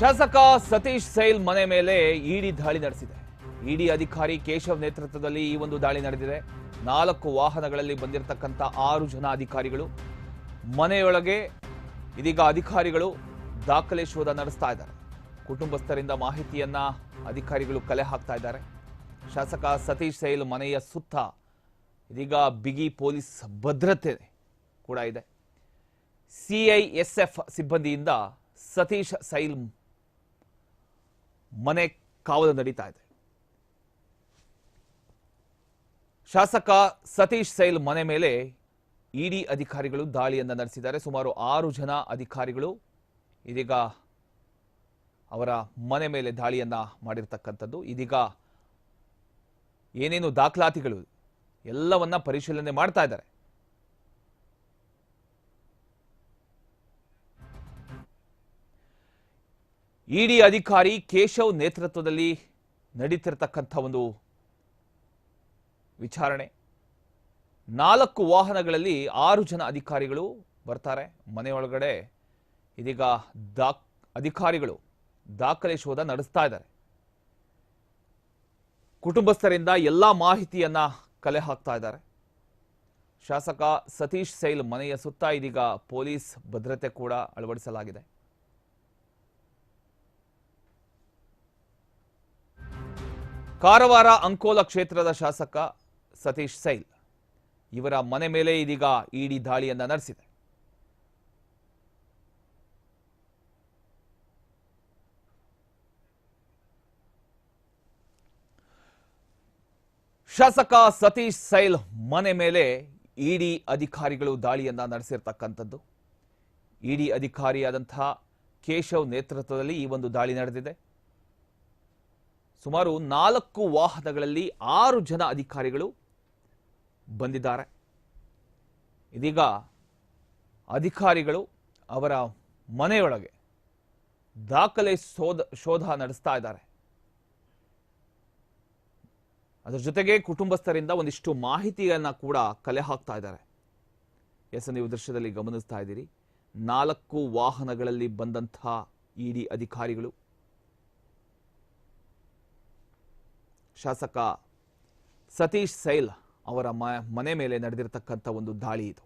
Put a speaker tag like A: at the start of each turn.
A: ಶಾಸಕ ಸತೀಶ್ ಸೈಲ್ ಮನೆ ಮೇಲೆ ಇಡಿ ದಾಳಿ ನಡೆಸಿದೆ. ಇಡಿ ಅಧಿಕಾರಿ ಕೇಶವ್ ನೇತೃತ್ವದಲ್ಲಿ ಈ ಒಂದು ದಾಳಿ ನಡೆದಿದೆ. ನಾಲ್ಕು ವಾಹನಗಳಲ್ಲಿ ಬಂದಿರತಕ್ಕಂಥ ಆರು ಜನ ಅಧಿಕಾರಿಗಳು, ಮನೆಯೊಳಗೆ ಇದೀಗ ಅಧಿಕಾರಿಗಳು ದಾಖಲೆ ಶೋಧ ನಡೆಸ್ತಾ ಇದ್ದಾರೆ. ಕುಟುಂಬಸ್ಥರಿಂದ ಮಾಹಿತಿಯನ್ನ ಅಧಿಕಾರಿಗಳು ಕಲೆ ಹಾಕ್ತಾ ಇದ್ದಾರೆ. ಶಾಸಕ ಸತೀಶ್ ಸೈಲ್ ಮನೆಯ ಸುತ್ತ ಇದೀಗ ಬಿಗಿ ಪೊಲೀಸ್ ಭದ್ರತೆ ಕೂಡ ಇದೆ. ಸಿಐಎಸ್ಎಫ್ ಸಿಬ್ಬಂದಿಯಿಂದ ಸತೀಶ್ ಸೈಲ್ ಮನೆ ಕಾವಲು ನಡೀತಾ ಇದೆ. ಶಾಸಕ ಸತೀಶ್ ಸೈಲ್ ಮನೆ ಮೇಲೆ ಇಡಿ ಅಧಿಕಾರಿಗಳು ದಾಳಿಯನ್ನ ನಡೆಸಿದ್ದಾರೆ. ಸುಮಾರು ಆರು ಜನ ಅಧಿಕಾರಿಗಳು ಇದೀಗ ಅವರ ಮನೆ ಮೇಲೆ ದಾಳಿಯನ್ನ ಮಾಡಿರ್ತಕ್ಕಂಥದ್ದು. ಇದೀಗ ಏನೇನು ದಾಖಲಾತಿಗಳು ಎಲ್ಲವನ್ನ ಪರಿಶೀಲನೆ ಮಾಡ್ತಾ ಇದ್ದಾರೆ. ಇಡಿ ಅಧಿಕಾರಿ ಕೇಶವ್ ನೇತೃತ್ವದಲ್ಲಿ ನಡೀತಿರತಕ್ಕಂಥ ಒಂದು ವಿಚಾರಣೆ. ನಾಲ್ಕು ವಾಹನಗಳಲ್ಲಿ ಆರು ಜನ ಅಧಿಕಾರಿಗಳು ಬರ್ತಾರೆ. ಮನೆಯೊಳಗಡೆ ಇದೀಗ ದಾಕ್, ಅಧಿಕಾರಿಗಳು ದಾಖಲೆ ಶೋಧ ನಡೆಸ್ತಾ ಇದ್ದಾರೆ. ಕುಟುಂಬಸ್ಥರಿಂದ ಎಲ್ಲ ಮಾಹಿತಿಯನ್ನ ಕಲೆ ಹಾಕ್ತಾ ಇದ್ದಾರೆ. ಶಾಸಕ ಸತೀಶ್ ಸೈಲ್ ಮನೆಯ ಸುತ್ತ ಇದೀಗ ಪೊಲೀಸ್ ಭದ್ರತೆ ಕೂಡ ಅಳವಡಿಸಲಾಗಿದೆ. ಕಾರವಾರ ಅಂಕೋಲ ಕ್ಷೇತ್ರದ ಶಾಸಕ ಸತೀಶ್ ಸೈಲ್ ಇವರ ಮನೆ ಮೇಲೆ ಇದೀಗ ಇಡಿ ದಾಳಿಯನ್ನು ನಡೆಸಿದೆ. ಶಾಸಕ ಸತೀಶ್ ಸೈಲ್ ಮನೆ ಮೇಲೆ ಇಡಿ ಅಧಿಕಾರಿಗಳು ದಾಳಿಯನ್ನ ನಡೆಸಿರ್ತಕ್ಕಂಥದ್ದು. ಇಡಿ ಅಧಿಕಾರಿಯಾದಂತಹ ಕೇಶವ್ ನೇತೃತ್ವದಲ್ಲಿ ಈ ಒಂದು ದಾಳಿ ನಡೆದಿದೆ. ಸುಮಾರು ನಾಲ್ಕು ವಾಹನಗಳಲ್ಲಿ ಆರು ಜನ ಅಧಿಕಾರಿಗಳು ಬಂದಿದ್ದಾರೆ. ಇದೀಗ ಅಧಿಕಾರಿಗಳು ಅವರ ಮನೆಯೊಳಗೆ ದಾಖಲೆ ಶೋಧ ಶೋಧ ನಡೆಸ್ತಾ ಇದ್ದಾರೆ. ಅದರ ಜೊತೆಗೆ ಕುಟುಂಬಸ್ಥರಿಂದ ಒಂದಿಷ್ಟು ಮಾಹಿತಿಯನ್ನ ಕೂಡ ಕಲೆ ಹಾಕ್ತಾ ಇದ್ದಾರೆ. ಎಸ್, ನೀವು ದೃಶ್ಯದಲ್ಲಿ ಗಮನಿಸ್ತಾ ಇದ್ದೀರಿ. ನಾಲ್ಕು ವಾಹನಗಳಲ್ಲಿ ಬಂದಂತಹ ಇಡಿ ಅಧಿಕಾರಿಗಳು ಶಾಸಕ ಸತೀಶ್ ಸೈಲ್ ಅವರ ಮನೆ ಮೇಲೆ ನಡೆದಿರತಕ್ಕಂಥ ಒಂದು ದಾಳಿ ಇದು.